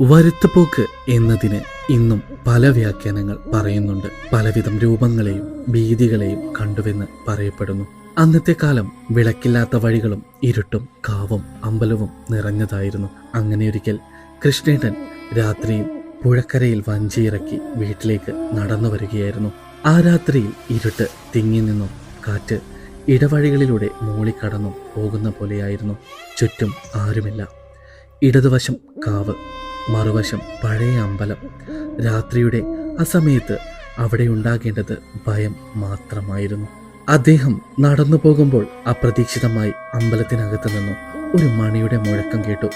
വരുത്തുപോക്ക് എന്നതിന് ഇന്നും പല വ്യാഖ്യാനങ്ങൾ പറയുന്നുണ്ട്. പലവിധം രൂപങ്ങളെയും ഭീതികളെയും കണ്ടുവെന്ന് പറയപ്പെടുന്നു. അന്നത്തെ കാലം വിളക്കില്ലാത്ത വഴികളും ഇരുട്ടും കാവും അമ്പലവും നിറഞ്ഞതായിരുന്നു. അങ്ങനെയൊരിക്കൽ കൃഷ്ണേട്ടൻ രാത്രിയിൽ പുഴക്കരയിൽ വഞ്ചിയിറക്കി വീട്ടിലേക്ക് നടന്നു വരികയായിരുന്നു. ആ രാത്രിയിൽ ഇരുട്ട് തിങ്ങി നിന്നും കാറ്റ് ഇടവഴികളിലൂടെ മൂളിക്കടന്നും പോകുന്ന പോലെയായിരുന്നു. ചുറ്റും ആരുമില്ല. ഇടതുവശം കാവ് മറുവശം പഴയ അമ്പലം. രാത്രിയുടെ ആ സമയത്ത് അവിടെ ഉണ്ടാകേണ്ടത് ഭയം മാത്രമായിരുന്നു. അദ്ദേഹം നടന്നു പോകുമ്പോൾ അപ്രതീക്ഷിതമായി അമ്പലത്തിനകത്ത് നിന്നും ഒരു മണിയുടെ മുഴക്കം കേട്ടു.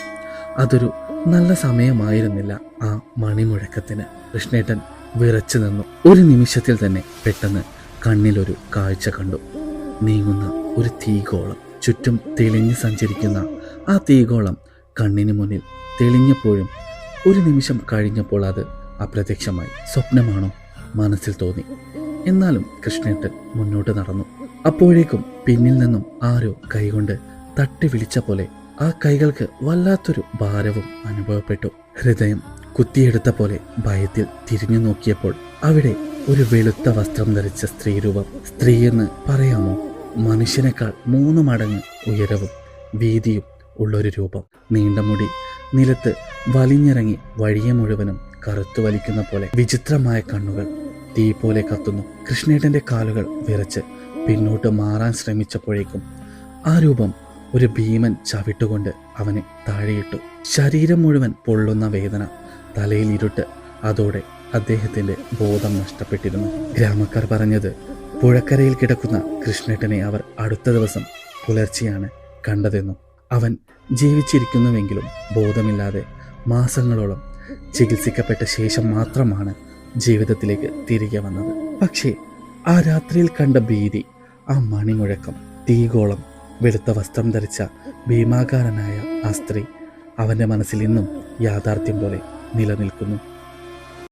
അതൊരു നല്ല സമയമായിരുന്നില്ല ആ മണിമുഴക്കത്തിന് കൃഷ്ണേട്ടൻ വിറച്ചു നിന്നു. ഒരു നിമിഷത്തിൽ തന്നെ പെട്ടെന്ന് കണ്ണിലൊരു കാഴ്ച കണ്ടു. നീങ്ങുന്ന ഒരു തീകോളം. ചുറ്റും തെളിഞ്ഞു സഞ്ചരിക്കുന്ന ആ തീകോളം കണ്ണിന് മുന്നിൽ തെളിഞ്ഞപ്പോഴും ഒരു നിമിഷം കഴിഞ്ഞപ്പോൾ അത് അപ്രത്യക്ഷമായി. സ്വപ്നമാണോ? മനസ്സിൽ തോന്നി. എന്നാലും കൃഷ്ണേട്ടൻ മുന്നോട്ട് നടന്നു. അപ്പോഴേക്കും പിന്നിൽ നിന്നും ആരോ കൈകൊണ്ട് തട്ടി വിളിച്ച പോലെ ആ കൈകൾക്ക് വല്ലാത്തൊരു ഭാരവും അനുഭവപ്പെട്ടു. ഹൃദയം കുത്തിയെടുത്ത പോലെ ഭയത്തിൽ തിരിഞ്ഞു നോക്കിയപ്പോൾ അവിടെ ഒരു വെളുത്ത വസ്ത്രം ധരിച്ച സ്ത്രീരൂപം സ്ത്രീയെന്ന് പറയാമോ? മനുഷ്യനേക്കാൾ മൂന്ന് മടങ്ങ് ഉയരവും വീതിയും ഉള്ളൊരു രൂപം. നീണ്ട മുടി നിലത്ത് വലിഞ്ഞിറങ്ങി വഴിയെ മുഴുവനും കറുത്തു വലിക്കുന്ന പോലെ വിചിത്രമായ കണ്ണുകൾ തീ പോലെ കത്തുന്നു. കൃഷ്ണേട്ടന്റെ കാലുകൾ വിറച്ച് പിന്നോട്ട് മാറാൻ ശ്രമിച്ചപ്പോഴേക്കും ആ രൂപം ഒരു ഭീമൻ ചവിട്ടുകൊണ്ട് അവനെ താഴെയിട്ടു. ശരീരം മുഴുവൻ പൊള്ളുന്ന വേദന തലയിൽ ഇരുട്ട് അതോടെ അദ്ദേഹത്തിന്റെ ബോധം നഷ്ടപ്പെട്ടിരുന്നു. ഗ്രാമക്കാർ പറഞ്ഞത് പുഴക്കരയിൽ കിടക്കുന്ന കൃഷ്ണേട്ടനെ അവർ അടുത്ത ദിവസം പുലർച്ചെയാണ് കണ്ടതെന്നും അവൻ ജീവിച്ചിരിക്കുന്നുവെങ്കിലും ബോധമില്ലാതെ മാസങ്ങളോളം ചികിത്സിക്കപ്പെട്ട ശേഷം മാത്രമാണ് ജീവിതത്തിലേക്ക് തിരികെ വന്നത്. പക്ഷേ ആ രാത്രിയിൽ കണ്ട ഭീതി ആ മണിമുഴക്കം തീഗോളം വെളുത്ത വസ്ത്രം ധരിച്ച ഭീമാകാരനായ ആ സ്ത്രീ അവന്റെ മനസ്സിൽ ഇന്നും യാഥാർത്ഥ്യം പോലെ നിലനിൽക്കുന്നു.